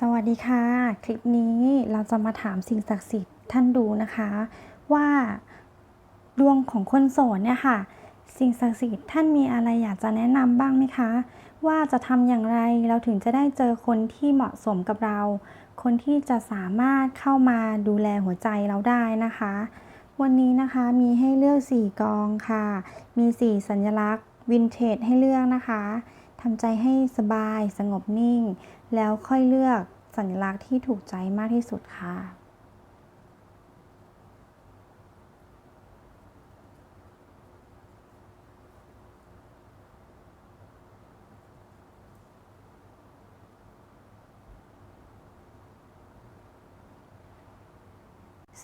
สวัสดีค่ะ คลิปนี้เราจะมาถามสิ่งศักดิ์สิทธิ์ท่านดูนะคะ ว่าดวงของคนโสดเนี่ยค่ะ สิ่งศักดิ์สิทธิ์ท่านมีอะไรอยากจะแนะนำบ้างไหมคะ ว่าจะทำอย่างไรเราถึงจะได้เจอคนที่เหมาะสมกับเรา คนที่จะสามารถเข้ามาดูแลหัวใจเราได้นะคะ วันนี้นะคะมีให้เลือก 4 กองค่ะ มี 4 สัญลักษณ์วินเทจให้เลือกนะคะทำใจให้สบายสงบนิ่ง แล้วค่อยเลือกสัญลักษณ์ที่ถูกใจมากที่สุดค่ะ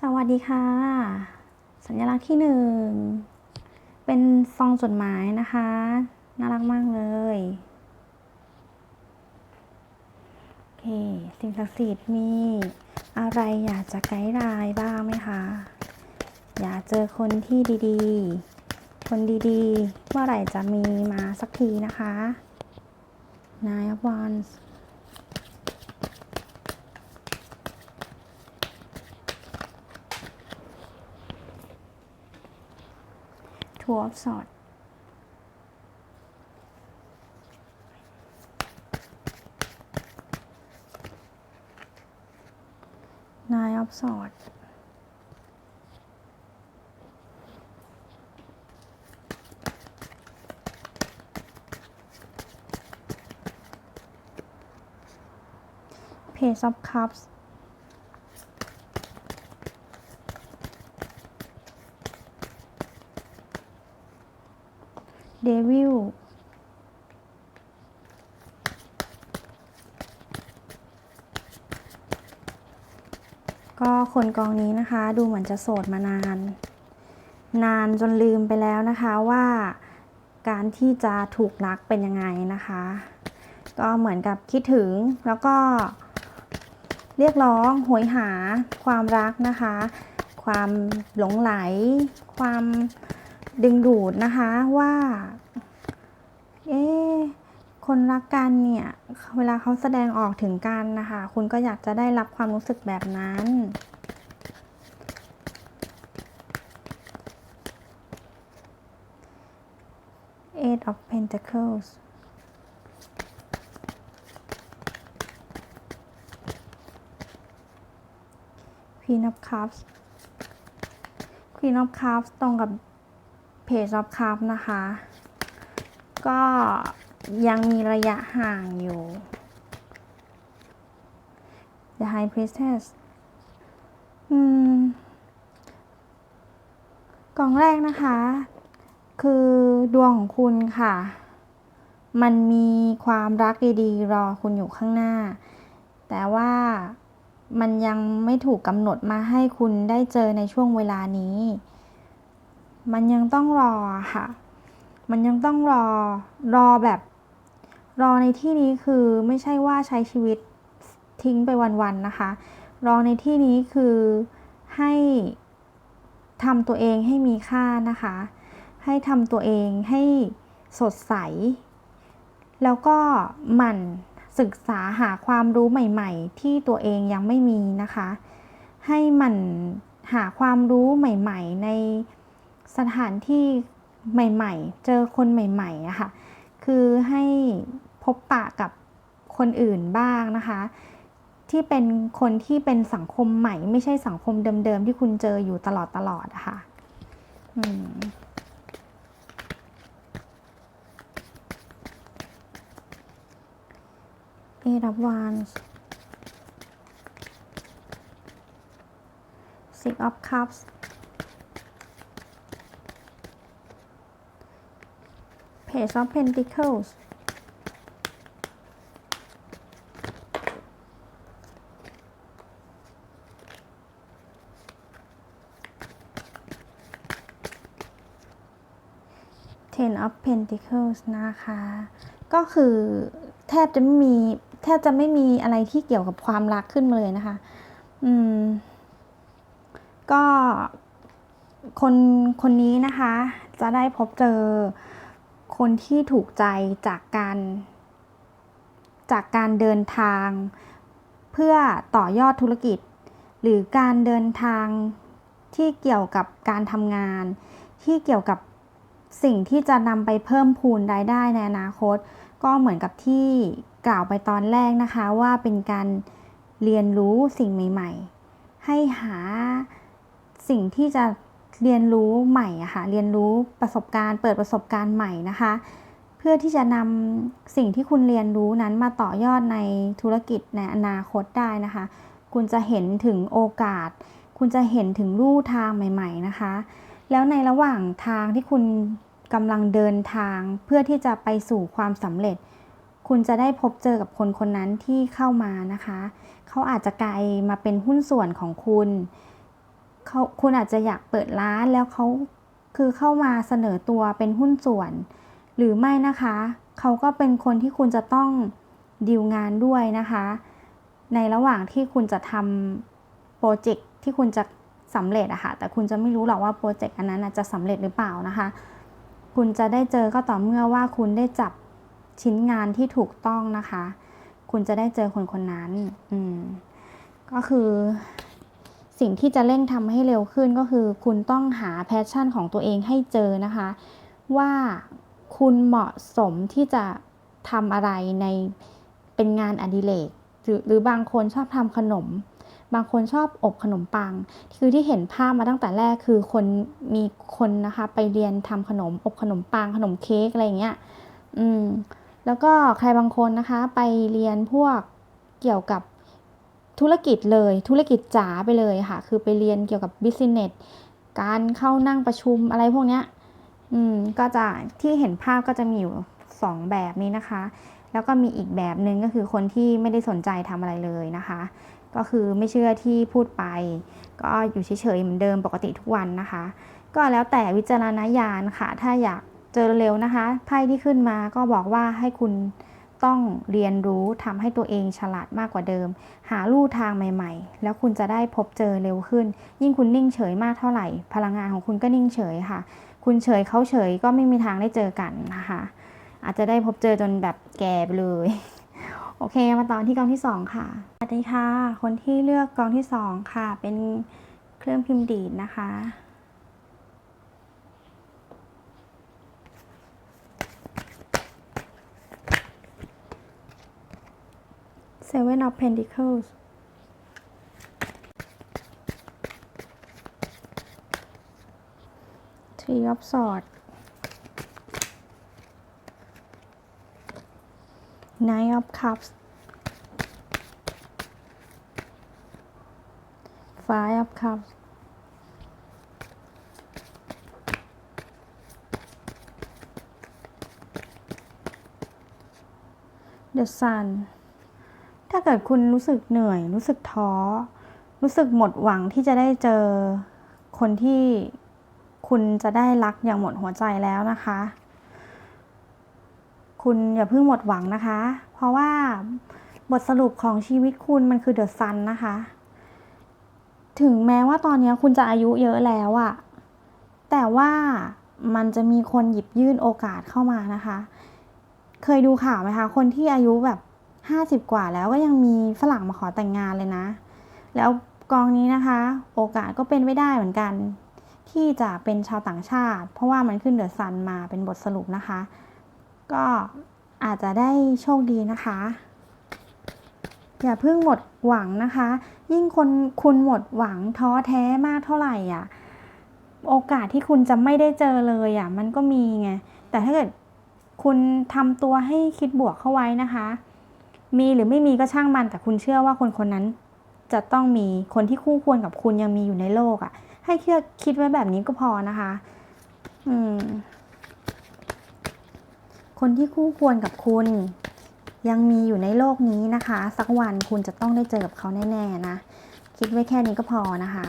สวัสดีค่ะ สัญลักษณ์ที่หนึ่งเป็นซองจดหมายนะคะ น่ารักมากเลย โอ เค สิ่งศักดิ์สิทธิ์มีอะไรอยากจะไกด์ไลน์บ้างไหมคะ อยากเจอคนที่ดีๆ คนดีๆ เมื่อไหร่จะมีมาสักทีนะคะ Nine of Wands กสอด เพจซับคัพ ก็ คนกองนี้นะคะ ดูเหมือนจะโสดมานาน นานจนลืมไปแล้วนะคะว่าการที่จะถูกรักเป็นยังไงนะคะ ก็เหมือนกับคิดถึงแล้วก็เรียกร้องโหยหาความรักนะคะ ความหลงไหล ความดึงดูดนะคะว่าเอ๊คนรักกันเนี่ย เวลาเขาแสดงออกถึงกันนะคะ คุณก็อยากจะได้รับความรู้สึกแบบนั้น Eight of Pentacles Queen of Cups Queen of Cups ตรงกับ Page of Cups นะคะ ก็ยังมีระยะห่างอยู่ The High Priestess อืมกล่องแรกนะคะ คือดวงของคุณค่ะ มันมีความรักดีๆ รอคุณอยู่ข้างหน้า แต่ว่ามันยังไม่ถูกกำหนดมาให้คุณได้เจอในช่วงเวลานี้ มันยังต้องรอค่ะ มันยังต้องรอ รอแบบ รอในที่นี้คือไม่ใช่ว่าใช้ชีวิตทิ้งไปวันๆนะคะ รอในที่นี้คือให้ทำตัวเองให้มีค่านะคะ ให้ทำตัวเองให้สดใส แล้วก็หมั่นศึกษาหาความรู้ใหม่ ๆ ที่ตัวเองยังไม่มีนะคะ ให้หมั่นหาความรู้ใหม่ ๆ ในสถานที่ใหม่ ๆ เจอคนใหม่ๆอะค่ะคือให้พบปะกับคนอื่นบ้างนะคะ ที่เป็นคนที่เป็นสังคมใหม่ ไม่ใช่สังคมเดิมๆที่คุณเจออยู่ตลอดตลอดะค่ะ อืม Eight of Wands Six of Cups Page of Pentacles Ten of Pentacles นะคะ ก็คือแทบจะไม่มีแท บจะไม่มีอะไรที่เกี่ยวกับความรักขึ้นมาเลยนะคะ อืม ก็คนคนนี้นะคะ จะได้พบเจอคนที่ถูกใจจากการ จากการเดินทาง เพื่อต่อยอดธุรกิจ หรือการเดินทางที่เกี่ยวกับการทำงาน ที่เกี่ยวกับสิ่งที่จะนำไปเพิ่มพูนรายได้ในอนาคต ก็เหมือนกับที่กล่าวไปตอนแรกนะคะว่าเป็นการเรียนรู้สิ่งใหม่ ๆ ให้หาสิ่งที่จะเรียนรู้ใหม่อะค่ะเรียนรู้ประสบการณ์ เปิดประสบการณ์ใหม่นะคะ เพื่อที่จะนำสิ่งที่คุณเรียนรู้นั้นมาต่อยอดในธุรกิจในอนาคตได้นะคะ คุณจะเห็นถึงโอกาส คุณจะเห็นถึงลู่ทางใหม่ ๆนะคะ แล้วในระหว่างทางที่คุณ กำลังเดินทางเพื่อที่จะไปสู่ความสำเร็จ คุณจะได้พบเจอกับคนคนนั้นที่เข้ามานะคะ เขาอาจจะกลายมาเป็นหุ้นส่วนของคุณเขาคุณอาจจะอยากเปิดร้านแล้วเขาคือเข้ามาเสนอตัวเป็นหุ้นส่วน หรือไม่นะคะ เขาก็เป็นคนที่คุณจะต้องดีลงานด้วยนะคะ ในระหว่างที่คุณจะทำโปรเจกต์ที่คุณจะสำเร็จอะค่ะแต่คุณจะไม่รู้หรอกว่าโปรเจกต์อันนั้นจะสำเร็จหรือเปล่านะคะ คุณจะได้เจอก็ต่อเมื่อว่าคุณได้จับชิ้นงานที่ถูกต้องนะคะ คุณจะได้เจอคนคนนั้น อืม ก็คือ สิ่งที่จะเร่งทำให้เร็วขึ้นก็คือ คุณต้องหาแพชชั่นของตัวเองให้เจอนะคะ ว่าคุณเหมาะสมที่จะทำอะไรในเป็นงานอดิเรกหรือบางคนชอบทำขนม บางคนชอบอบขนมปัง คือที่เห็นภาพมาตั้งแต่แรกคือคนมีคนนะคะไปเรียนทำขนมอบขนมปังขนมเค้กอะไรอย่างเงี้ย อืม แล้วก็ใครบางคนนะคะ ไปเรียนพวกเกี่ยวกับธุรกิจเลย ธุรกิจจ๋าไปเลยค่ะ คือไปเรียนเกี่ยวกับบิสเนสการเข้านั่งประชุมอะไรพวกเนี้ย อืม ก็จะที่เห็นภาพก็จะมีอยู่สองแบบนี้นะคะ แล้วก็มีอีกแบบหนึ่งก็คือคนที่ไม่ได้สนใจทำอะไรเลยนะคะ ก็คือไม่เชื่อที่พูดไป ก็อยู่เฉยๆเหมือนเดิมปกติทุกวันนะคะ ก็แล้วแต่วิจารณญาณค่ะ ถ้าอยากเจอเร็วนะคะไพ่ที่ขึ้นมาก็บอกว่าให้คุณต้องเรียนรู้ทำให้ตัวเองฉลาดมากกว่าเดิม หาลู่ทางใหม่ๆ แล้วคุณจะได้พบเจอเร็วขึ้น ยิ่งคุณนิ่งเฉยมากเท่าไหร่ พลังงานของคุณก็นิ่งเฉยค่ะ คุณเฉยเขาเฉยก็ไม่มีทางได้เจอกันนะคะ อาจจะได้พบเจอจนแบบแก่ไปเลย โอเค มาตอนที่กองที่ 2 ค่ะสวัสดีค่ะ คนที่เลือกกองที่ 2 ค่ะ เป็นเครื่องพิมพ์ดีดนะคะ Seven of Pentacles Three of Swords Nine of Cups Five of Cups The Sun ถ้าเกิดคุณรู้สึกเหนื่อย รู้สึกท้อ รู้สึกหมดหวังที่จะได้เจอคนที่คุณจะได้รักอย่างหมดหัวใจแล้วนะคะ คุณอย่าเพิ่งหมดหวังนะคะ เพราะว่าบทสรุปของชีวิตคุณมันคือเดอะซันนะคะ ถึงแม้ว่าตอนนี้คุณจะอายุเยอะแล้วอะแต่ว่ามันจะมีคนหยิบยื่นโอกาสเข้ามานะคะ เคยดูข่าวไหมคะ คนที่อายุแบบห้าสิบกว่าแล้วก็ยังมีฝรั่งมาขอแต่งงานเลยนะ แล้วกองนี้นะคะ โอกาสก็เป็นไม่ได้เหมือนกัน ที่จะเป็นชาวต่างชาติ เพราะว่ามันขึ้นเดอะซันมาเป็นบทสรุปนะคะ ก็อาจจะได้โชคดีนะคะ อย่าเพิ่งหมดหวังนะคะ ยิ่งคนคุณหมดหวังท้อแท้มากเท่าไหร่อะโอกาสที่คุณจะไม่ได้เจอเลยอะมันก็มีไงแต่ถ้าเกิดคุณทำตัวให้คิดบวกเข้าไว้นะคะ มีหรือไม่มีก็ช่างมันแต่คุณเชื่อว่าคนคนนั้นจะต้องมีคนที่คู่ควรกับคุณยังมีอยู่ในโลกอะ่ะ ให้คิดคิดไว้แบบนี้ก็พอนะคะ อืม คนที่คู่ควรกับคุณ ยังมีอยู่ในโลกนี้นะคะ สักวันคุณจะต้องได้เจอกับเขาแน่ๆนะ คิดไว้แค่นี้ก็พอนะคะ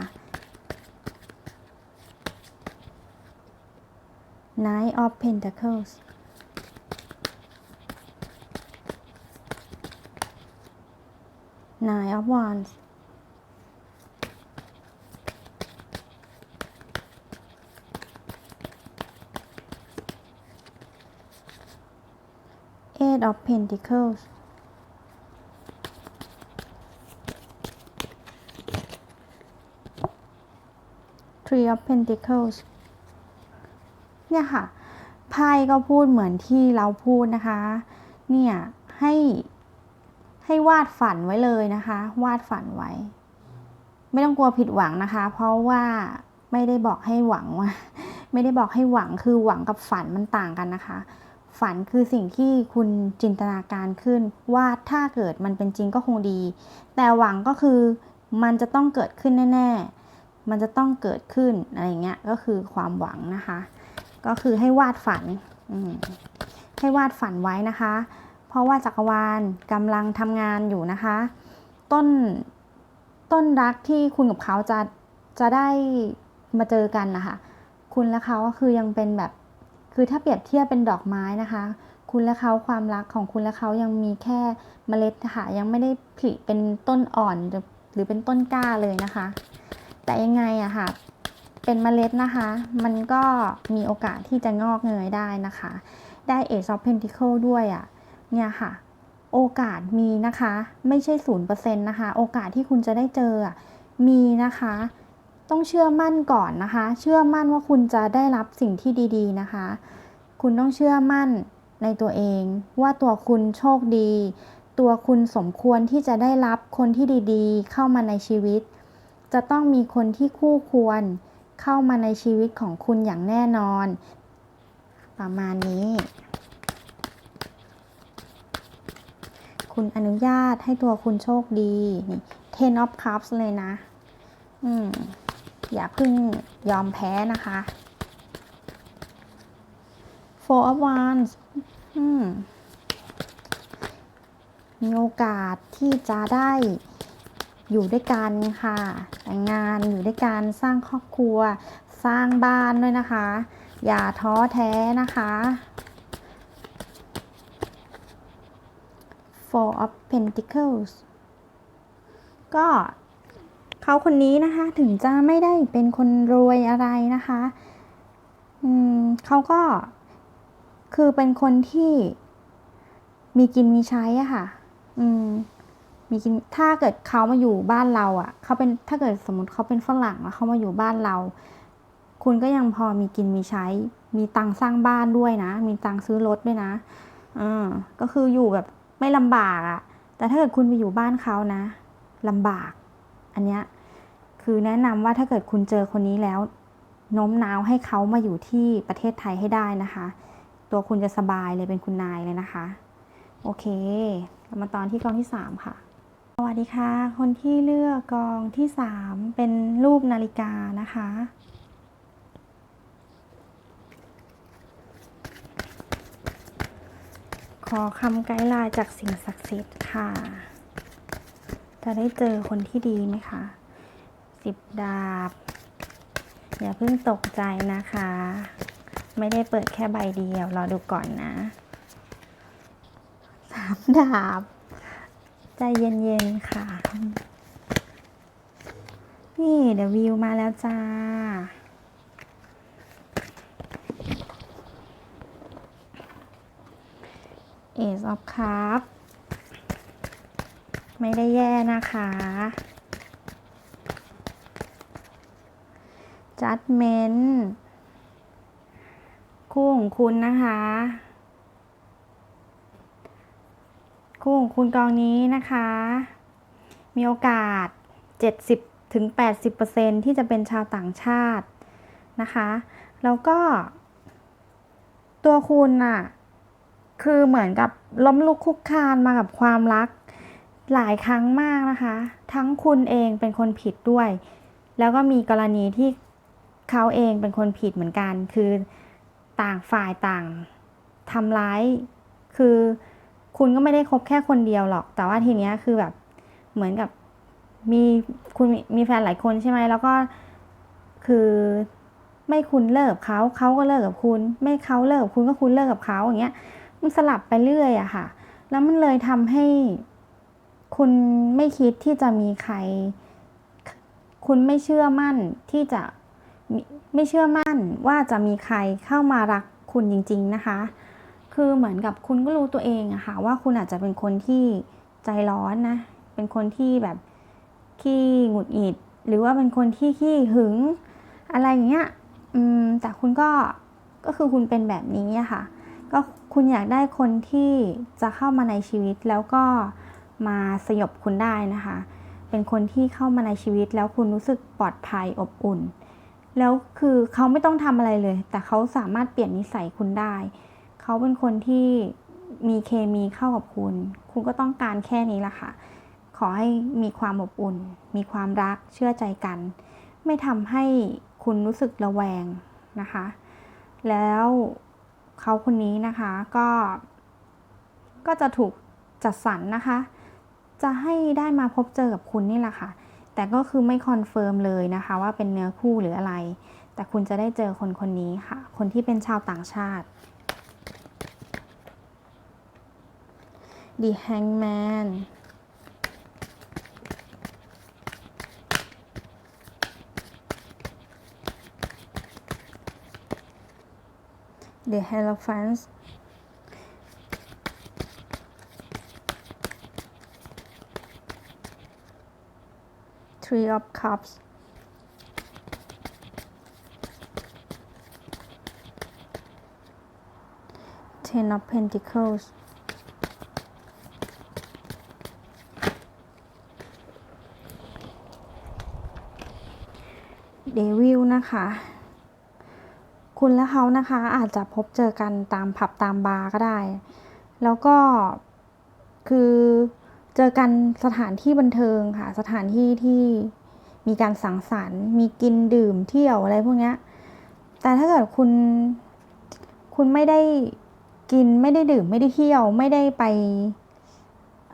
Nine of Pentacles Nine of Wands Knight of Pentacles Three of Pentacles เนี่ยค่ะไพ่ก็พูดเหมือนที่เราพูดนะคะ เนี่ยให้ให้วาดฝันไว้เลยนะคะ วาดฝันไว้ ไม่ต้องกลัวผิดหวังนะคะ เพราะว่าไม่ได้บอกให้หวังว่า ไม่ได้บอกให้หวังคือหวังกับฝันมันต่างกันนะคะ ฝันคือสิ่งที่คุณจินตนาการขึ้น ว่าถ้าเกิดมันเป็นจริงก็คงดี แต่หวังก็คือมันจะต้องเกิดขึ้นแน่ ๆ มันจะต้องเกิดขึ้นอะไรเงี้ยก็คือความหวังนะคะ ก็คือให้วาดฝันให้วาดฝันไว้นะคะ เพราะว่าจักรวาลกำลังทำงานอยู่นะคะ ต้นต้นรักที่คุณกับเขาจะจะได้มาเจอกันนะคะ คุณและเขาก็คือยังเป็นแบบ คือถ้าเปรียบเทียบเป็นดอกไม้นะคะ คุณและเขาความรักของคุณและเขายังมีแค่เมล็ดค่ะยังไม่ได้ผลิเป็นต้นอ่อนหรือเป็นต้นกล้าเลยนะคะ แต่ยังไงอะค่ะ เป็นเมล็ดนะคะ มันก็มีโอกาสที่จะงอกเงยได้นะคะ ได้ Ace of Pentacle ด้วยอะเนี่ยค่ะ โอกาสมีนะคะ ไม่ใช่ศูนย์เปอร์เซ็นต์นะคะ โอกาสที่คุณจะได้เจอมีนะคะ ต้องเชื่อมั่นก่อนนะคะ เชื่อมั่นว่าคุณจะได้รับสิ่งที่ดี ๆ นะคะ คุณต้องเชื่อมั่นในตัวเอง ว่าตัวคุณโชคดี ตัวคุณสมควรที่จะได้รับคนที่ดีๆ เข้ามาในชีวิต จะต้องมีคนที่คู่ควรเข้ามาในชีวิตของคุณอย่างแน่นอน ประมาณนี้ คุณอนุญาตให้ตัวคุณโชคดีนี่ Ten of Cups เลยนะ อืม อย่าเพิ่งยอมแพ้นะคะ Four of Wands มมีโอกาสที่จะได้อยู่ด้วยกันค่ะ แต่งงานอยู่ด้วยกันสร้างครอบครัว สร้างบ้านด้วยนะคะ อย่าท้อแท้นะคะ Four of Pentacles ก็ เขาคนนี้นะคะถึงจะไม่ได้เป็นคนรวยอะไรนะคะอืมเขาก็คือเป็นคนที่มีกินมีใช้อะค่ะ อืม มีกิน ถ้าเกิดเขามาอยู่บ้านเราอะ่ะเขาเป็น ถ้าเกิดสมมติเขาเป็นฝรั่งแล้วเขามาอยู่บ้านเรา คุณก็ยังพอมีกินมีใช้ มีตังสร้างบ้านด้วยนะ มีตังซื้อรถด้วยนะอ่าก็คืออยู่แบบไม่ลำบากอะ่ะแต่ถ้าเกิดคุณไปอยู่บ้านเขานะลำบาก อันเนี้ยคือแนะนำว่าถ้าเกิดคุณเจอคนนี้แล้วโน้มน้าวให้เขามาอยู่ที่ประเทศไทยให้ได้นะคะ ตัวคุณจะสบายเลยเป็นคุณนายเลยนะคะ โอเคมาตอนที่กองที่สามค่ะ สวัสดีค่ะ คนที่เลือกกองที่สามเป็นรูปนาฬิกานะคะ ขอคำไกด์ไลน์จากสิ่งศักดิ์สิทธิ์ค่ะ จะได้เจอคนที่ดีไหมคะสิบดาบ อย่าเพิ่งตกใจนะคะ ไม่ได้เปิดแค่ใบเดียว รอดูก่อนนะสามดาบ ใจเย็นๆค่ะ นี่เดี๋ยววิวมาแล้วจ้าเอ e of Cup ไม่ได้แย่นะคะ Judgment คู่ของคุณนะคะ คู่ของคุณกองนี้นะคะ มีโอกาส 70ถึง80%ที่จะเป็นชาวต่างชาตินะคะ แล้วก็ ตัวคุณน่ะคือเหมือนกับล้มลุกคุกคานมากับความรัก หลายครั้งมากนะคะ ทั้งคุณเองเป็นคนผิดด้วย แล้วก็มีกรณีที่เขาเองเป็นคนผิดเหมือนกัน คือต่างฝ่ายต่างทำร้าย คือคุณก็ไม่ได้คบแค่คนเดียวหรอก แต่ว่าทีเนี้ยคือแบบเหมือนกับมีคุณมีมีแฟนหลายคนใช่ไหมแล้วก็คือไม่คุณเลิกกับเขาเขาก็เลิกกับคุณ ไม่เขาเลิกกับคุณก็คุณเลิกกับเขาอย่างเงี้ยมันสลับไปเรื่อยอะค่ะ แล้วมันเลยทำให้ คุณไม่คิดที่จะมีใคร คุณไม่เชื่อมั่นที่จะมิไม่เชื่อมั่นว่าจะมีใครเข้ามารักคุณจริง ๆ นะคะ คือเหมือนกับคุณก็รู้ตัวเองอะค่ะว่าคุณอาจจะเป็นคนที่ใจร้อนนะ เป็นคนที่แบบขี้หงุดหงิด หรือว่าเป็นคนที่ขี้หึง อะไรอย่างเงี้ย อืม แต่คุณก็ ก็คือคุณเป็นแบบนี้อะค่ะ ก็คุณอยากได้คนที่จะเข้ามาในชีวิตแล้วก็ มาสยบคุณได้นะคะ เป็นคนที่เข้ามาในชีวิตแล้วคุณรู้สึกปลอดภัยอบอุ่น แล้วคือเขาไม่ต้องทำอะไรเลย แต่เขาสามารถเปลี่ยนนิสัยคุณได้ เขาเป็นคนที่มีเคมีเข้ากับคุณ คุณก็ต้องการแค่นี้ละค่ะ ขอให้มีความอบอุ่น มีความรักเชื่อใจกัน ไม่ทำให้คุณรู้สึกระแวงนะคะ แล้วเขาคนนี้นะคะก็ก็จะถูกจัดสรรนะคะ จะให้ได้มาพบเจอกับคุณนี่แหละค่ะ แต่ก็คือไม่คอนเฟิร์มเลยนะคะว่าเป็นเนื้อคู่หรืออะไร แต่คุณจะได้เจอคนคนนี้ค่ะ คนที่เป็นชาวต่างชาติ The Hangman The Hierophant Three of Cups Ten of Pentacles Devil นะคะ คุณและเขานะคะอาจจะพบเจอกันตามผับตามบาร์ก็ได้ แล้วก็คือ เจอกันสถานที่บันเทิงค่ะ สถานที่ที่มีการสังสรรค์ มีกินดื่มเที่ยวอะไรพวกนี้แต่ถ้าเกิดคุณ คุณไม่ได้กินไม่ได้ดื่มไม่ได้เที่ยวไม่ได้ไป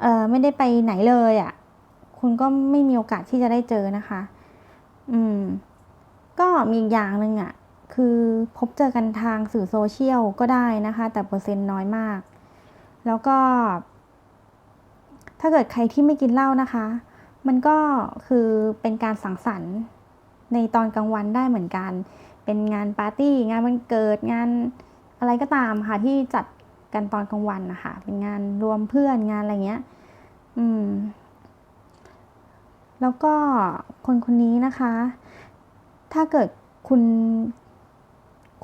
เอ่อไม่ได้ไปไหนเลยอะ่ะ คุณก็ไม่มีโอกาสที่จะได้เจอนะคะ อืม ก็มีอีกอย่างหนึ่งอะ คือพบเจอกันทางสื่อโซเชียลก็ได้นะคะ แต่เปอร์เซ็นต์น้อยมาก แล้วก็ ถ้าเกิดใครที่ไม่กินเหล้านะคะ มันก็คือเป็นการสังสรรค์ในตอนกลางวันได้เหมือนกัน เป็นงานปาร์ตี้ งานวันเกิด งานอะไรก็ตามค่ะที่จัดกันตอนกลางวันนะคะ เป็นงานรวมเพื่อนงานอะไรเงี้ย อืม แล้วก็คนคนนี้นะคะ ถ้าเกิดคุณ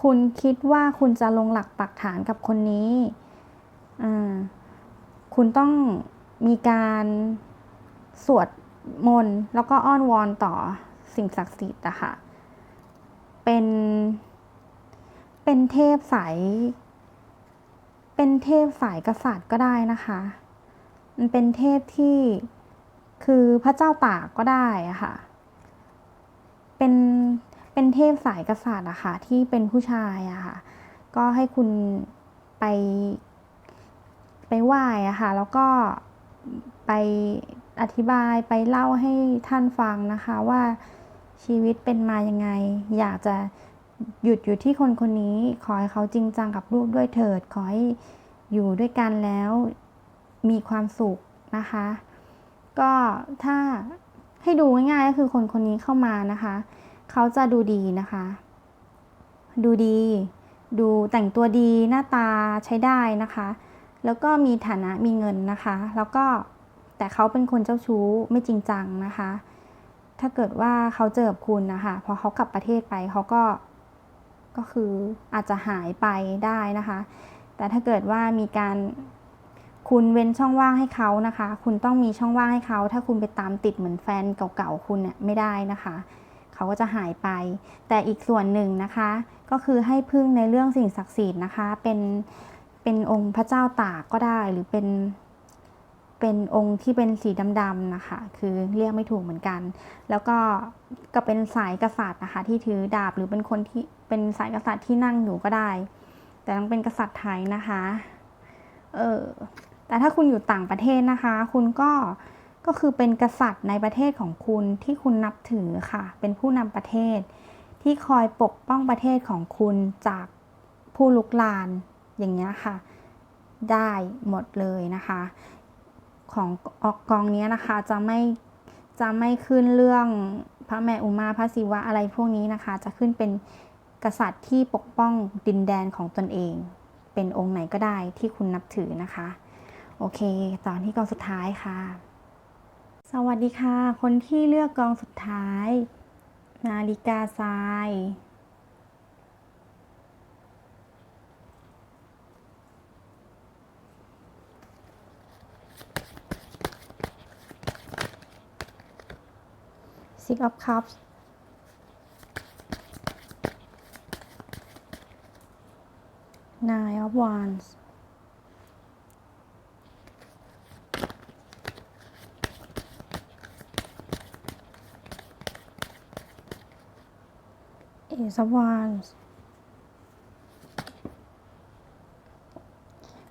คุณคิดว่าคุณจะลงหลักปักฐานกับคนนี้ อ่า คุณต้อง มีการสวดมนต์แล้วก็อ้อนวอนต่อสิ่งศักดิ์สิทธิ์อะค่ะ เป็น เป็นเทพสาย เป็นเทพสายกษัตริย์ก็ได้นะคะ มันเป็นเทพที่คือพระเจ้าตากก็ได้อะค่ะ เป็น เป็นเทพสายกษัตริย์อะค่ะ ที่เป็นผู้ชายอะค่ะ ก็ให้คุณไป ไปไหว้อะค่ะ แล้วก็ ไปอธิบายไปเล่าให้ท่านฟังนะคะว่าชีวิตเป็นมายังไง อยากจะหยุดอยู่ที่คนคนนี้ ขอให้เขาจริงจังกับลูกด้วยเถิด ขอให้อยู่ด้วยกันแล้วมีความสุขนะคะ ก็ถ้าให้ดูง่ายๆก็คือคนคนนี้เข้ามานะคะ เขาจะดูดีนะคะ ดูดี ดูแต่งตัวดีหน้าตาใช้ได้นะคะ แล้วก็มีฐานะมีเงินนะคะ แล้วก็แต่เขาเป็นคนเจ้าชู้ไม่จริงจังนะคะ ถ้าเกิดว่าเขาเจอกับคุณนะคะพอเขากลับประเทศไปเขาก็ก็คืออาจจะหายไปได้นะคะ แต่ถ้าเกิดว่ามีการคุณเว้นช่องว่างให้เขานะคะ คุณต้องมีช่องว่างให้เขา ถ้าคุณไปตามติดเหมือนแฟนเก่าๆคุณเนี่ยไม่ได้นะคะ เขาก็จะหายไป แต่อีกส่วนหนึ่งนะคะ ก็คือให้พึ่งในเรื่องสิ่งศักดิ์สิทธิ์นะคะ เป็น เป็นองค์พระเจ้าตากก็ได้หรือเป็นเป็นองค์ที่เป็นสีดำๆนะคะ คือเรียกไม่ถูกเหมือนกัน แล้วก็ก็เป็นสายกษัตริย์นะคะ ที่ถือดาบหรือเป็นคนที่เป็นสายกษัตริย์ที่นั่งอยู่ก็ได้ แต่ต้องเป็นกษัตริย์ไทยนะคะ เออแต่ถ้าคุณอยู่ต่างประเทศนะคะ คุณก็ก็คือเป็นกษัตริย์ในประเทศของคุณที่คุณนับถือค่ะ เป็นผู้นำประเทศ ที่คอยปกป้องประเทศของคุณจากผู้ลุกลาน อย่างเงี้ยค่ะ ได้หมดเลยนะคะ ของออกกองนี้นะคะจะไม่จะไม่ขึ้นเรื่องพระแม่อุมาพระศิวะอะไรพวกนี้นะคะ จะขึ้นเป็นกษัตริย์ที่ปกป้องดินแดนของตนเอง เป็นองค์ไหนก็ได้ที่คุณนับถือนะคะ โอเค ตอนที่กองสุดท้ายค่ะ สวัสดีค่ะ คนที่เลือกกองสุดท้าย นาฬิกาทราย Six of Cups. Nine of Wands. Ace of Wands.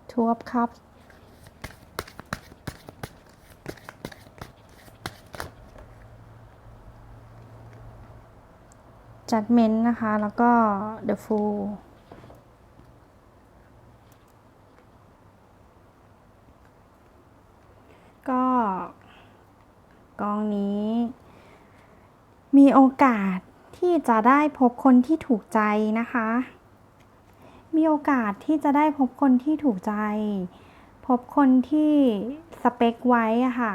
Two of Cups Judgment นะคะ แล้วก็ The Fool ก็กองนี้ มีโอกาสที่จะได้พบคนที่ถูกใจนะคะ มีโอกาสที่จะได้พบคนที่ถูกใจ พบคนที่สเปคไว้ค่ะ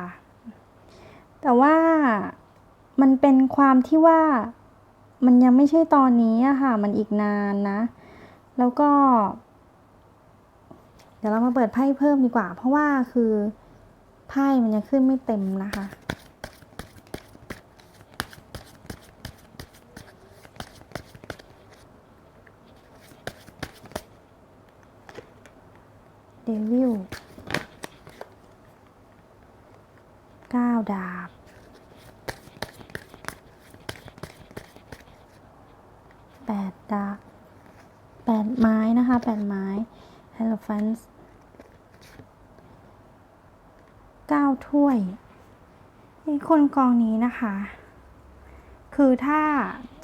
แต่ว่ามันเป็นความที่ว่า มันยังไม่ใช่ตอนนี้อะค่ะ มันอีกนานนะ แล้วก็ เดี๋ยวเรามาเปิดไพ่เพิ่มดีกว่า เพราะว่าคือไพ่มันยังขึ้นไม่เต็มนะคะเดวิลเก้าดาบ แป ดาแปดไม้นะคะแปดไม้ h e l o p h a n t เก้าถ้วยไอ้คนกองนี้นะคะ คือถ้า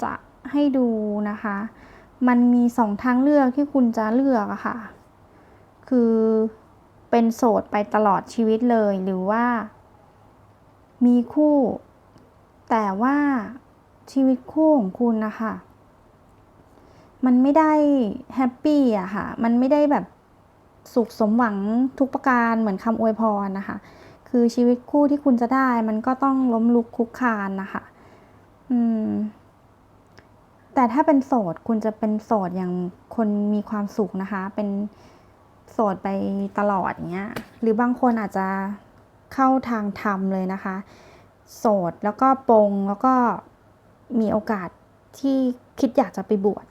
จะให้ดูนะคะ มันมีสองทางเลือกที่คุณจะเลือกอะค่ะ คือเป็นโสดไปตลอดชีวิตเลยหรือว่า มีคู่ แต่ว่าชีวิตคู่ของคุณนะคะ มันไม่ได้แฮปปี้อะค่ะ มันไม่ได้แบบสุขสมหวังทุกประการเหมือนคำอวยพรนะคะ คือชีวิตคู่ที่คุณจะได้ มันก็ต้องล้มลุกคลุกคลานนะคะ อืม แต่ถ้าเป็นโสดคุณจะเป็นโสดอย่างคนมีความสุขนะคะ เป็นโสดไปตลอดเงี้ย หรือบางคนอาจจะเข้าทางธรรมเลยนะคะ โสดแล้วก็ปงแล้วก็มีโอกาสที่คิดอยากจะไปบวช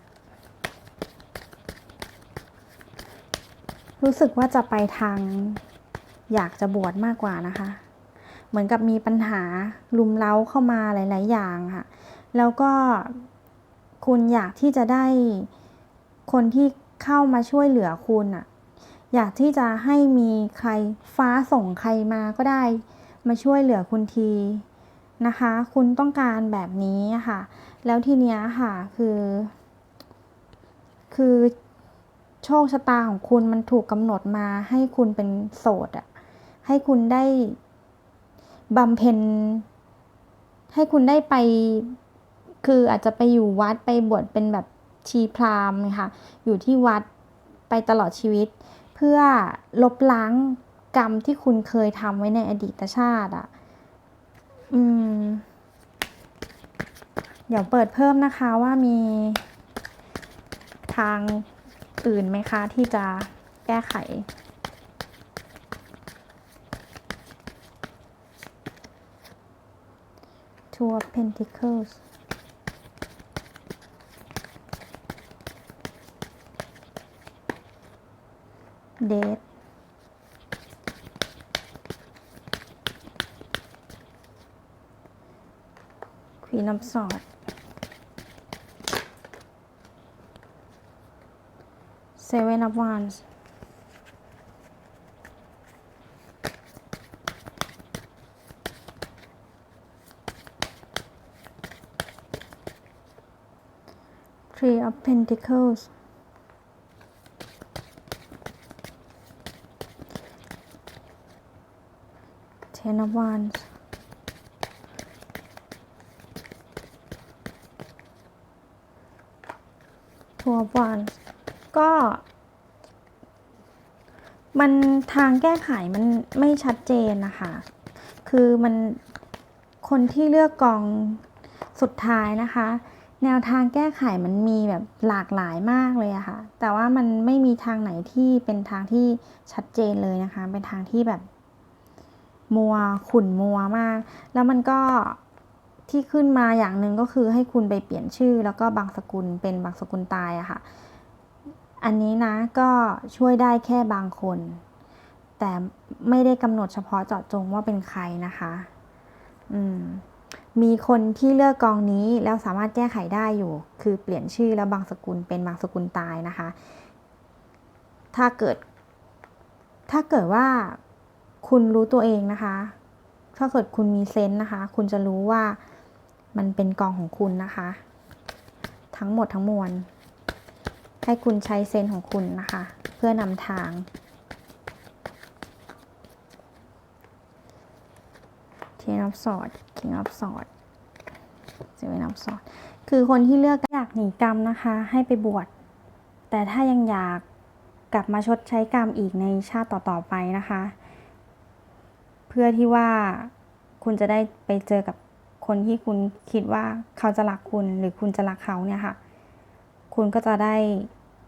รู้สึกว่าจะไปทางอยากจะบวชมากกว่านะคะ เหมือนกับมีปัญหาลุมเล้าเข้ามาหลาย ๆ อย่างค่ะ แล้วก็คุณอยากที่จะได้คนที่เข้ามาช่วยเหลือคุณอะอยากที่จะให้มีใครฟ้าส่งใครมาก็ได้ มาช่วยเหลือคุณทีนะคะ คุณต้องการแบบนี้ค่ะ แล้วทีเนี้ยค่ะคือ คือ โชคชะตาของคุณมันถูกกำหนดมาให้คุณเป็นโสดอะให้คุณได้บำเพ็ญ ให้คุณได้ไป คืออาจจะไปอยู่วัดไปบวชเป็นแบบชีพราหมณ์ค่ะ อยู่ที่วัดไปตลอดชีวิต เพื่อลบล้างกรรมที่คุณเคยทำไว้ในอดีตชาติอะอืม เดี๋ยวเปิดเพิ่มนะคะว่ามีทาง อื่นไหมคะ ที่จะแก้ไข Two of Pentacles เดทควีนอมสอด Seven of Wands. Three of Pentacles. Ten of Wands. Two of Wands ก็ มันทางแก้ไขมันไม่ชัดเจนนะคะ คือมันคนที่เลือกกองสุดท้ายนะคะ แนวทางแก้ไขมันมีแบบหลากหลายมากเลยอะค่ะ แต่ว่ามันไม่มีทางไหนที่เป็นทางที่ชัดเจนเลยนะคะ เป็นทางที่แบบมัวขุ่นมัวมาก แล้วมันก็ที่ขึ้นมาอย่างหนึ่งก็คือให้คุณไปเปลี่ยนชื่อ แล้วก็บางสกุลเป็นบางสกุลตายอะค่ะ อันนี้นะก็ช่วยได้แค่บางคน แต่ไม่ได้กำหนดเฉพาะเจาะจงว่าเป็นใครนะคะ อืมมีคนที่เลือกกองนี้แล้วสามารถแก้ไขได้อยู่ คือเปลี่ยนชื่อแล้วบางสกุลเป็นบางสกุลตายนะคะ ถ้าเกิด ถ้าเกิดว่าคุณรู้ตัวเองนะคะ ถ้าเกิดคุณมีเซนส์นะคะ คุณจะรู้ว่ามันเป็นกองของคุณนะคะ ทั้งหมดทั้งมวล ให้คุณใช้เซนของคุณนะคะ เพื่อนำทาง Ten of Swords King of Swords Seven of Swords คือคนที่เลือกอยากหนีกรรมนะคะ ให้ไปบวช แต่ถ้ายังอยากกลับมาชดใช้กรรมอีกในชาติต่อ ๆ ไปนะคะ เพื่อที่ว่าคุณจะได้ไปเจอกับคนที่คุณคิดว่าเขาจะรักคุณหรือคุณจะรักเขาเนี่ยค่ะ คุณก็จะได้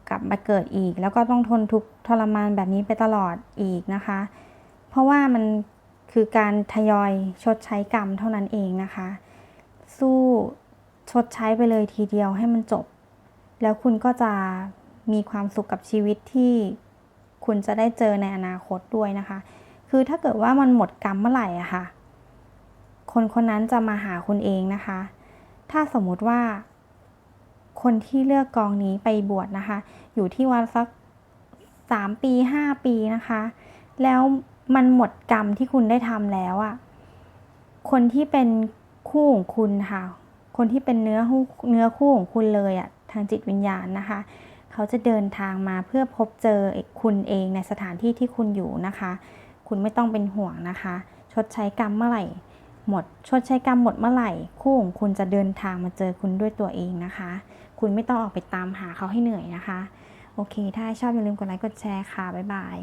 กลับมาเกิดอีก แล้วก็ต้องทนทุกข์ทรมานแบบนี้ไปตลอดอีกนะคะ เพราะว่ามันคือการทยอยชดใช้กรรมเท่านั้นเองนะคะ สู้ชดใช้ไปเลยทีเดียวให้มันจบ แล้วคุณก็จะมีความสุขกับชีวิตที่คุณจะได้เจอในอนาคตด้วยนะคะ คือถ้าเกิดว่ามันหมดกรรมเมื่อไหร่อะค่ะ คนคนนั้นจะมาหาคุณเองนะคะ ถ้าสมมุติว่า คนที่เลือกกองนี้ไปบวชนะคะ อยู่ที่วัดสักสามปีห้าปีนะคะ แล้วมันหมดกรรมที่คุณได้ทำแล้วอะคนที่เป็นคู่ของคุณค่ะ คนที่เป็นเนื้อเนื้อคู่ของคุณเลยอะทางจิตวิญญาณนะคะ เขาจะเดินทางมาเพื่อพบเจอคุณเองในสถานที่ที่คุณอยู่นะคะ คุณไม่ต้องเป็นห่วงนะคะ ชดใช้กรรมเมื่อไหร่หมดชดใช้กรรมหมดเมื่อไหร่ คู่ของคุณจะเดินทางมาเจอคุณด้วยตัวเองนะคะ คุณไม่ต้องออกไปตามหาเขาให้เหนื่อยนะคะ โอเค ถ้าชอบอย่าลืมกดไลค์กดแชร์ค่ะ บ๊ายบาย